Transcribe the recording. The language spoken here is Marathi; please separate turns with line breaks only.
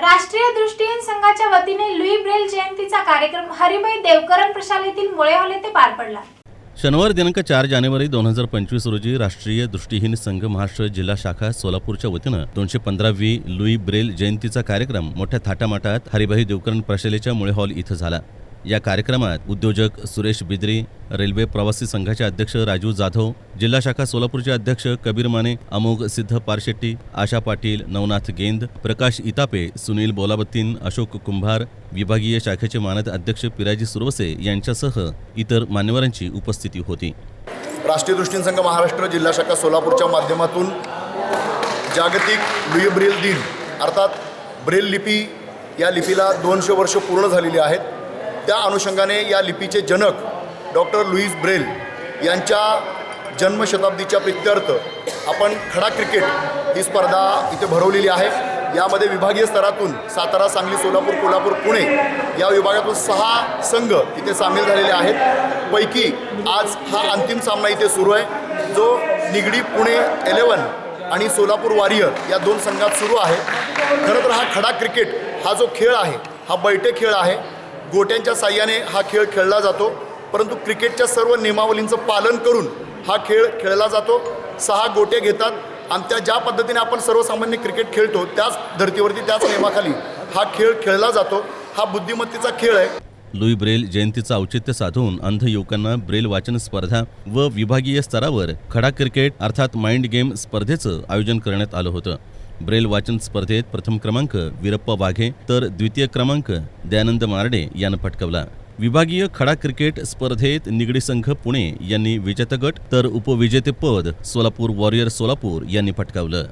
राष्ट्रीय दृष्टीहीन संघाच्या वतीने लुई ब्रेल जयंतीचा कार्यक्रम हरिभाई देवकरण प्रशालेतील मुळे हॉल येथे पार पडला.
शनिवार दिनांक चार जानेवारी दोन हजार पंचवीस रोजी राष्ट्रीय दृष्टीहीन संघ महाराष्ट्र जिल्हा शाखा सोलापूरच्या वतीनं दोनशे पंधरावी लुई ब्रेल जयंतीचा कार्यक्रम मोठ्या थाटामाटात हरिभाई देवकरण प्रशालेच्या मुळे हॉल इथं झाला. या कार्यक्रमात उद्योजक सुरेश बिद्री रेल्वे प्रवासी संघाचे अध्यक्ष राजू जाधव जिल्हा शाखा सोलापूरचे अध्यक्ष कबीर माने अमोघ सिद्ध पारशेट्टी आशा पाटील नवनाथ गेंद प्रकाश इतापे सुनील बोलाबत्तीन अशोक कुंभार विभागीय शाखेचे मानद अध्यक्ष पिराजी सुरवसे यांच्यासह इतर मान्यवरांची उपस्थिती होती.
राष्ट्रीय दृष्टीन संघ महाराष्ट्र जिल्हा शाखा सोलापूरच्या माध्यमातून जागतिक लुई ब्रेल दिन अर्थात ब्रेल लिपी या लिपीला दोनशे वर्ष पूर्ण झालेली आहेत. त्या अनुषंगाने या लिपीचे जनक डॉक्टर लुईस ब्रेल यांच्या जन्मशताब्दीच्या प्रित्यर्थ आपण खडा क्रिकेट ही स्पर्धा इथे भरवलेली आहे. यामध्ये विभागीय स्तरातून सातारा सांगली सोलापूर कोल्हापूर पुणे या विभागातून सहा संघ इथे सामील झालेले आहेत. पैकी आज हा अंतिम सामना इथे सुरू आहे. जो निगडी पुणे एलेवन आणि सोलापूर वॉरियर या दोन संघात सुरू आहे. खरं तर हा खडा क्रिकेट हा जो खेळ आहे हा बैठे खेळ आहे. गोट्यांच्या साह्याने हा खेळ खेळला जातो. परंतु क्रिकेटच्या सर्व नियमावलींचं पालन करून हा खेळ खेळला जातो. सहा गोटे घेतात आणि त्या ज्या पद्धतीने आपण सर्वसामान्य क्रिकेट खेळतो त्याच धर्तीवरती त्याच नियमाखाली हा खेळ खेळला जातो. हा बुद्धिमत्तेचा खेळ आहे.
लुई ब्रेल जयंतीचं औचित्य साधून अंध युवकांना ब्रेल वाचन स्पर्धा व विभागीय स्तरावर खडा क्रिकेट अर्थात माइंड गेम स्पर्धेचं आयोजन करण्यात आलं होतं. ब्रेल वाचन स्पर्धेत प्रथम क्रमांक वीरप्पा वाघे तर द्वितीय क्रमांक दयानंद मारडे यानं पटकावला. विभागीय खडा क्रिकेट स्पर्धेत निगडी संघ पुणे यांनी विजेतागट तर उपविजेतेपद सोलापूर वॉरियर सोलापूर यांनी पटकावलं.